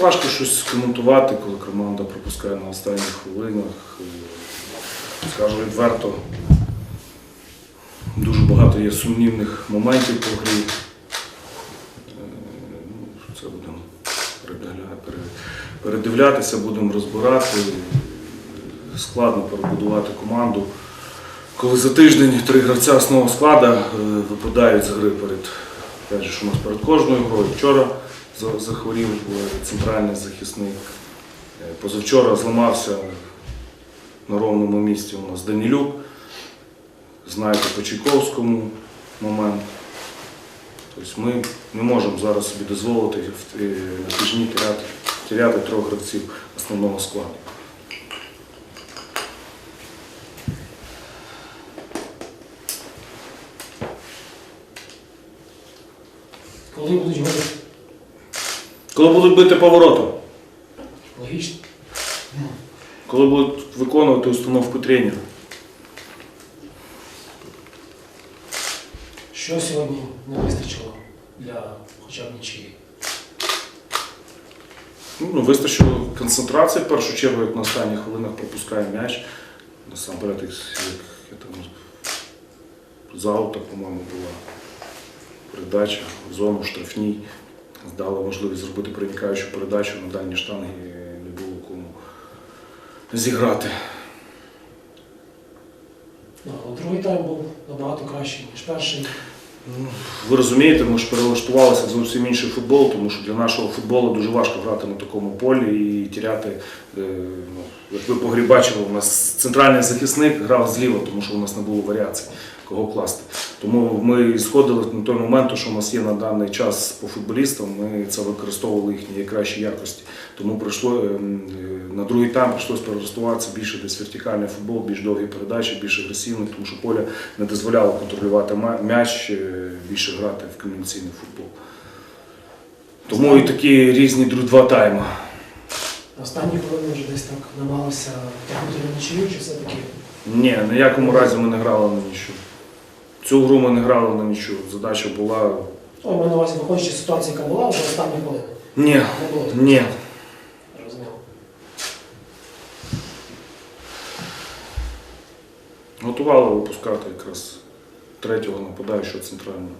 Важко щось коментувати, коли команда пропускає на останніх хвилинах. Скажу відверто, дуже багато є сумнівних моментів по грі. Е, ну, Це будемо передивлятися, будемо розбирати. Складно перебудувати команду. Коли за тиждень три гравця основного складу е, випадають з гри перед, що у нас перед кожною грою. Вчора захворів центральний захисник. Е, Позавчора зламався на ровному місці у нас Данілюк. Знаєте, по Чайковському момент. Тобто ми не можемо зараз собі дозволити е, на тижні теряти, теряти трьох гравців основного складу. Коли будуть? Коли будуть бити поворотом, Логічно. коли будуть виконувати установку тренера. Що сьогодні не вистачило для хоча б нічиї? Ну, вистачило концентрації в першу чергу, як на останніх хвилинах пропускає м'яч. Насамперед, як, я там з аута, по-моєму, була передача в зону штрафній. Здали можливість зробити проникаючу передачу на дальні штанги не було кому зіграти. Ну, другий тайм був набагато кращий, ніж перший. Ну, Ви розумієте, ми ж перелаштувалися в зовсім інший футбол, тому що для нашого футболу дуже важко грати на такому полі і тіряти. е, Ну, як ви погрі бачили, у нас центральний захисник грав зліва, тому що у нас не було варіацій, кого класти. Тому ми сходили на той момент, що у нас є на даний час по футболістам, ми це використовували їхні найкращі якості. Тому прийшло е, е, на другий тайм прийшлося перелаштуватися більше десь вертикальний футбол, більш довгі передачі, більш агресивний, тому що поле не дозволяло контролювати м'яч, е, більше грати в комбінаційний футбол. Тому і такі різні два тайми. Останні хвилини вже десь так намагалися тягнути на нічию, чи все-таки Ні, ні в якому разі ми не грали на нічого. Цю гру ми не грали на нічого. Задача була. Ой, ми на увазі, виходячи ситуація, яка була, вже останні хвилини. Ні, Не було. ні. Розуміло. Готували випускати якраз третього нападаючого центрального.